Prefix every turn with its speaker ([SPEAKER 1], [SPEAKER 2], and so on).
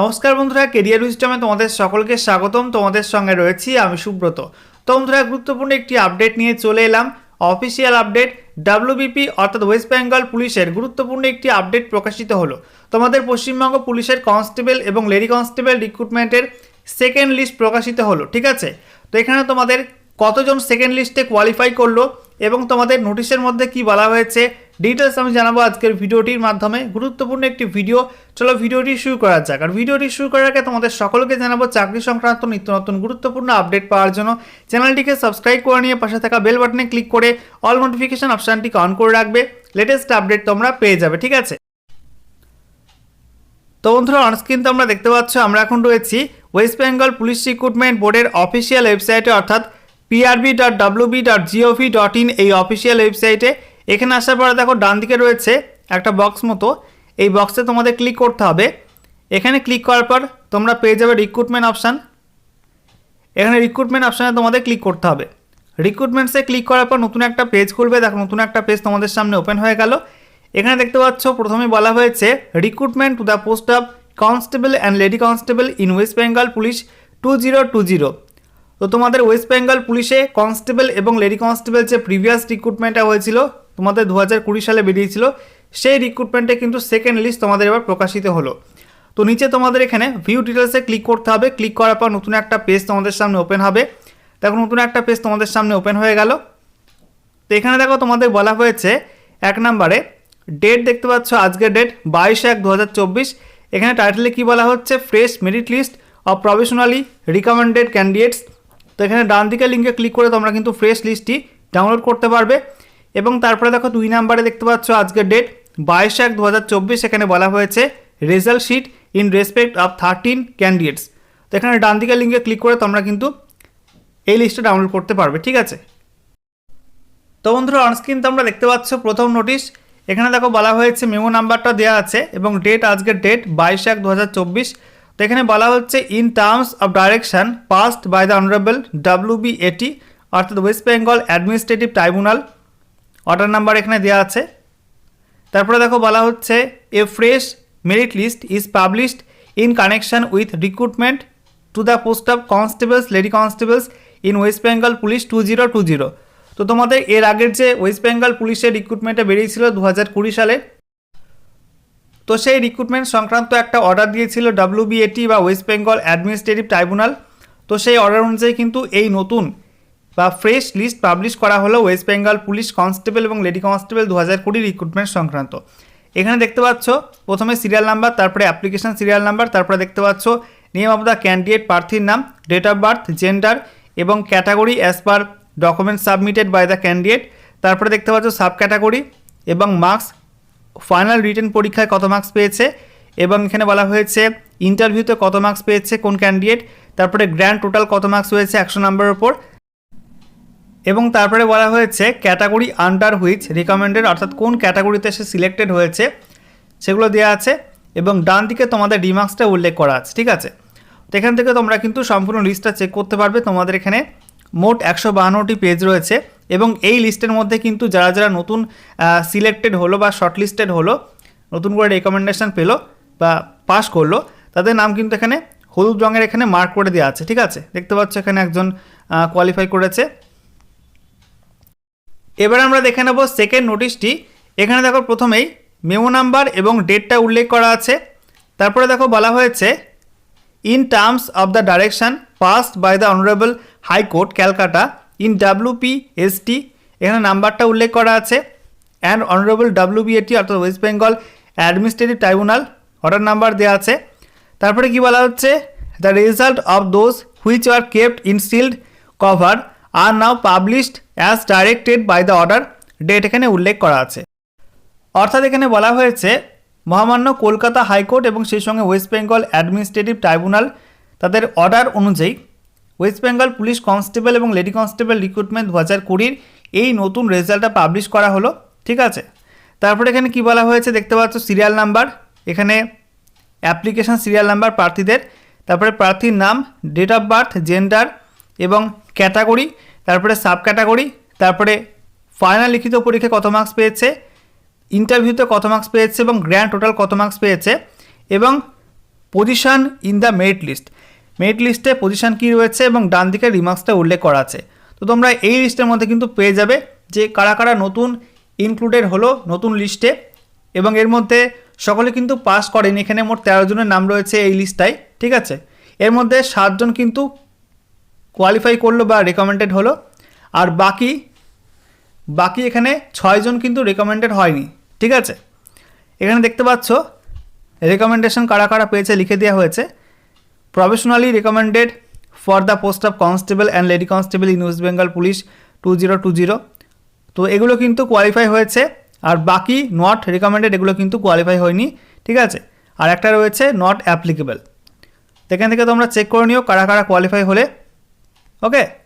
[SPEAKER 1] নমস্কার বন্ধুরা কেরিয়ার উইস্টমে তোমাদের সকলকে স্বাগতম। তোমাদের সঙ্গে রয়েছি আমি সুব্রত। তো বন্ধুরা, গুরুত্বপূর্ণ একটি আপডেট নিয়ে চলে এলাম। অফিসিয়াল আপডেট ডাব্লিউবিপি অর্থাৎ ওয়েস্ট বেঙ্গল পুলিশের গুরুত্বপূর্ণ একটি আপডেট প্রকাশিত হলো। তোমাদের পশ্চিমবঙ্গ পুলিশের কনস্টেবল এবং লেডি কনস্টেবল রিক্রুটমেন্টের সেকেন্ড লিস্ট প্রকাশিত হলো, ঠিক আছে? তো এখানে তোমাদের কতজন সেকেন্ড লিস্টে কোয়ালিফাই করল এবং তোমাদের নোটিশের মধ্যে কি বলা হয়েছে ডিটেলস আমি জানাব আজকের ভিডিওটির মাধ্যমে। গুরুত্বপূর্ণ একটি ভিডিও। চলো ভিডিওটি শুরু করা যাক। আর ভিডিওটি শুরু করার আগে তোমাদের সকলকে জানাব, চাকরি সংক্রান্ত নিত্য নতুন গুরুত্বপূর্ণ আপডেট পাওয়ার জন্য চ্যানেলটিকে সাবস্ক্রাইব করে নিয়ে পাশে থাকা বেল বাটনে ক্লিক করে অল নোটিফিকেশন অপশানটিকে অন করে রাখবে। লেটেস্ট আপডেট তোমরা পেয়ে যাবে, ঠিক আছে? তো বন্ধুরা অনস্ক্রিন তো আমরা দেখতে পাচ্ছ, আমরা এখন রয়েছি ওয়েস্ট বেঙ্গল পুলিশ রিক্রুটমেন্ট বোর্ডের অফিসিয়াল ওয়েবসাইটে অর্থাৎ PRB dot WB dot GOV dot in এই অফিসিয়াল ওয়েবসাইটে এখানে আসার পরে দেখো ডান দিকে রয়েছে একটা বক্স মতো। এই বক্সে তোমাদের ক্লিক করতে হবে। এখানে ক্লিক করার পর তোমরা পেয়ে যাবে রিক্রুটমেন্ট অপশান এখানে রিক্রুটমেন্ট অপশানে তোমাদের ক্লিক করতে হবে। রিক্রুটমেন্টসে ক্লিক করার পর নতুন একটা পেজ খুলবে। দেখো নতুন একটা পেজ তোমাদের সামনে ওপেন হয়ে গেল। এখানে দেখতে পাচ্ছ, প্রথমে বলা হয়েছে recruitment to the post of constable and lady constable in West Bengal police two zero two zero তো তোমাদের ওয়েস্ট বেঙ্গল পুলিশে কনস্টেবল এবং লেডি কনস্টেবল যে প্রিভিয়াস রিক্রুটমেন্টটা হয়েছিল তোমাদের দু হাজার কুড়ি সালে বেরিয়েছিল, সেই রিক্রুটমেন্টে কিন্তু সেকেন্ড লিস্ট তোমাদের এবার প্রকাশিত হলো। তো নিচে তোমাদের এখানে ভিউ ডিটেলসে ক্লিক করতে হবে। ক্লিক করার পর নতুন একটা পেজ তোমাদের সামনে ওপেন হবে। দেখো, নতুন একটা পেজ তোমাদের সামনে ওপেন হয়ে গেল। তো এখানে দেখো, তোমাদের বলা হয়েছে, এক নম্বরে ডেট দেখতে পাচ্ছ, আজকের ডেট বাইশ এক দু এখানে টাইটেলে কি বলা হচ্ছে? Fresh merit list of professionally recommended candidates তো এখানে ডান দিকে লিঙ্কে ক্লিক করে তোমরা কিন্তু ফ্রেশ লিস্টটি ডাউনলোড করতে পারবে। এবং তারপরে দেখো দুই নাম্বারে দেখতে পাচ্ছ আজকের ডেট বাইশ এক দু এখানে বলা হয়েছে result sheet in respect of thirteen candidates তো এখানে ডান দিকে লিঙ্কে ক্লিক করে তোমরা কিন্তু এই লিস্টটা ডাউনলোড করতে পারবে, ঠিক আছে? তো বন্ধুরা অনস্ক্রিন তোমরা দেখতে পাচ্ছ প্রথম নোটিশ এখানে দেখো বলা হয়েছে মেমো নাম্বারটা দেওয়া আছে এবং ডেট আজকের ডেট বাইশ এক দু তো এখানে বলা হচ্ছে in terms of direction passed by the honourable W B AT অর্থাৎ West Bengal administrative tribunal order number এখানে দেওয়া আছে। তারপরে দেখো বলা হচ্ছে a fresh merit list is published in connection with recruitment to the post of constables lady constables in West Bengal police two zero two zero তো তোমাদের এর আগের যে ওয়েস্ট বেঙ্গল পুলিশের রিক্রুটমেন্টে বেরিয়েছিল দু হাজার কুড়ি সালে, তো সেই রিক্রুটমেন্ট সংক্রান্ত একটা অর্ডার দিয়েছিল ডাব্লিউবিএটি বা ওয়েস্ট বেঙ্গল অ্যাডমিনিস্ট্রেটিভ ট্রাইব্যুনাল তো সেই অর্ডার অনুযায়ী কিন্তু এই নতুন বা ফ্রেশ লিস্ট পাবলিশ করা হলো ওয়েস্ট বেঙ্গল পুলিশ কনস্টেবল এবং লেডি কনস্টেবল দু হাজার কুড়ি রিক্রুটমেন্ট সংক্রান্ত। এখানে দেখতে পাচ্ছ, প্রথমে সিরিয়াল নাম্বার তারপরে অ্যাপ্লিকেশন সিরিয়াল নাম্বার তারপরে দেখতে পাচ্ছ নেম অফ দ্য ক্যান্ডিডেট প্রার্থীর নাম ডেট অফ বার্থ জেন্ডার এবং category as per document submitted by the candidate তারপরে দেখতে পাচ্ছ সাব ক্যাটাগরি এবং মার্কস ফাইনাল রিটেন পরীক্ষায় কত মার্কস পেয়েছে এবং এখানে বলা হয়েছে ইন্টারভিউতে কত মার্কস পেয়েছে কোন ক্যান্ডিডেট তারপরে গ্র্যান্ড টোটাল কত মার্কস হয়েছে একশো নম্বরের ওপর এবং তারপরে বলা হয়েছে ক্যাটাগরি আন্ডার হুইচ রিকমেন্ডেড অর্থাৎ কোন ক্যাটাগরিতে সে সিলেক্টেড হয়েছে, সেগুলো দেওয়া আছে এবং ডান দিকে তোমাদের রিমার্কসটা উল্লেখ করা আছে, ঠিক আছে? তো এখান থেকে তোমরা কিন্তু সম্পূর্ণ লিস্টটা চেক করতে পারবে, তোমাদের এখানে মোট একশো বাহান্নটি পেজ রয়েছে এবং এই লিস্টের মধ্যে কিন্তু যারা যারা নতুন সিলেক্টেড হলো বা শর্টলিস্টেড হলো, নতুন করে রেকমেন্ডেশন পেল বা পাস করল, তাদের নাম কিন্তু এখানে হলুদ রঙের এখানে মার্ক করে দেওয়া আছে, ঠিক আছে? দেখতে পাচ্ছ এখানে একজন কোয়ালিফাই করেছে। এবার আমরা দেখে নেব সেকেন্ড নোটিশটি এখানে দেখো প্রথমেই মেমো নাম্বার এবং ডেটটা উল্লেখ করা আছে। তারপরে দেখো বলা হয়েছে in terms of the direction passed by the honourable high court Calcutta in WP ST এখানে নাম্বারটা উল্লেখ করা আছে। অ্যান্ড অনারেবল ডাব্লিউবিএটি অর্থাৎ West Bengal administrative tribunal order number দেওয়া আছে। তারপরে কি বলা হচ্ছে the result of those which are kept in sealed cover are now published as directed by the order date এখানে উল্লেখ করা আছে। অর্থাৎ এখানে বলা হয়েছে, মহামান্য কলকাতা হাইকোর্ট এবং সেই সঙ্গে ওয়েস্ট বেঙ্গল অ্যাডমিনিস্ট্রেটিভ ট্রাইব্যুনাল তাদের অর্ডার অনুযায়ী ওয়েস্ট বেঙ্গল পুলিশ কনস্টেবল এবং লেডি কনস্টেবল রিক্রুটমেন্ট দু হাজার কুড়ির এই নতুন রেজাল্টটা পাবলিশ করা হলো, ঠিক আছে? তারপরে এখানে কি বলা হয়েছে দেখতে পাচ্ছ? সিরিয়াল নাম্বার এখানে অ্যাপ্লিকেশন সিরিয়াল নাম্বার প্রার্থীদের, তারপরে প্রার্থীর নাম ডেট অফ বার্থ জেন্ডার এবং ক্যাটাগরি, তারপরে সাব ক্যাটাগরি তারপরে ফাইনাল লিখিত পরীক্ষায় কত মার্কস পেয়েছে ইন্টারভিউতে কত মার্কস পেয়েছে এবং গ্র্যান্ড টোটাল কত মার্কস পেয়েছে এবং position in the merit list merit লিস্টে পজিশন কী রয়েছে এবং ডান দিকে রিমার্কসটা উল্লেখ করা আছে। তো তোমরা এই লিস্টের মধ্যে কিন্তু পেয়ে যাবে যে কারা কারা নতুন ইনক্লুডেড হলো নতুন লিস্টে এবং এর মধ্যে সকলে কিন্তু পাস করেন। এখানে মোট তেরো জনের নাম রয়েছে এই লিস্টটায় ঠিক আছে? এর মধ্যে সাতজন কিন্তু কোয়ালিফাই করল বা রেকমেন্ডেড হলো। আর বাকি বাকি এখানে ছয়জন কিন্তু রেকমেন্ডেড হয়নি, ঠিক আছে? এখানে দেখতে পাচ্ছ রেকমেন্ডেশন কারা কারা পেয়েছে লিখে দেওয়া হয়েছে। Professionally recommended for the post of constable and lady constable in West Bengal police two zero two zero তো এগুলো কিন্তু কোয়ালিফাই হয়েছে, আর বাকি নট রেকমেন্ডেড এগুলো কিন্তু কোয়ালিফাই হয়নি, ঠিক আছে? আর একটা রয়েছে নট অ্যাপ্লিকেবল এখান থেকে তোমরা চেক করে নিও কারা কারা কোয়ালিফাই হলে। Okay.